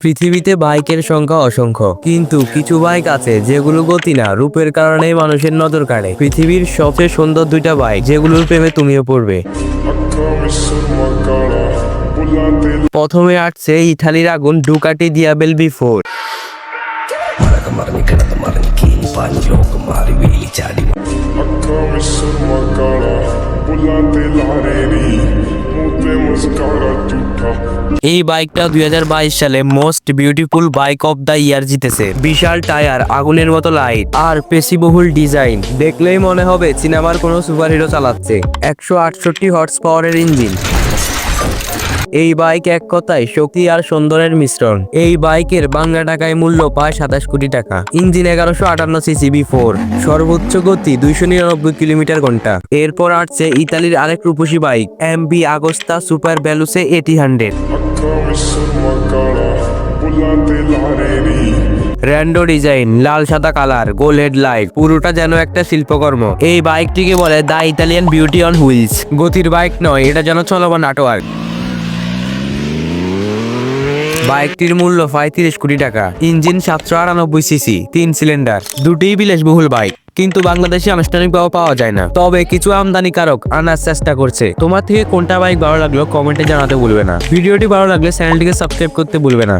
পৃথিবীতে বাইকের সংখ্যা অসংখ্য। কিন্তু কিছু বাইক আছে যেগুলো গতি না, রূপের কারণে মানুষের নজর কাড়ে। পৃথিবীর সবচেয়ে সুন্দর দুইটা বাইক যেগুলোর প্রেমে তুমিও পড়বে। প্রথমে আসছে ইথালির আগুন, ডুকাটি দিয়াবেল বি ফোর এই বাইকটা দুই হাজার বাইশ সালে most beautiful bike of the year জিতেছে। বিশাল টায়ার, আগুনের মতো লাইট আর পেশিবহুল ডিজাইন। দেখলেই মনে হবে সিনেমার কোনো সুপারহিরো চালাচ্ছে। একশো আটষট্টি হর্স পাওয়ারের ইঞ্জিন। এই বাইক এক কথায় শক্তি আর সুন্দরের মিশ্রণ। এই বাইকের বাংলা টাকায় মূল্য প্রায় সাতাশ কোটি টাকা। ইঞ্জিন এগারোশো আটান্ন সিসি বি ফোর। সর্বোচ্চ গতি দুইশো নিরানব্বই কিলোমিটার ঘণ্টা। এরপর আসছে ইতালির আরেক রূপসী bike, M V Agusta superveloce এটি হান্ড্রেড। র্যান্ডো ডিজাইন লাল সাদা কালার গোল হেডলাইট পুরোটা যেন একটা শিল্পকর্ম। এই বাইকটিকে বলে the Italian beauty on wheels গতির বাইক নয়, এটা যেন চলমান নাটওয়ার্ক। বাইকটির মূল্য পঁয়ত্রিশ কোটি টাকা। ইঞ্জিন সাতশো আটানব্বই সিসি তিন সিলিন্ডার দুটি বিলাসবহুল বাইক কিন্তু বাংলাদেশে আনুষ্ঠানিকভাবে পাওয়া যায় না। তবে কিছু আমদানিকারক আনার চেষ্টা করছে। তোমার থেকে কোনটা বাইক ভালো লাগল কমেন্টে জানাতে ভুলবে না। ভিডিওটি ভালো লাগলে চ্যানেলটিকে সাবস্ক্রাইব করতে ভুলবে না।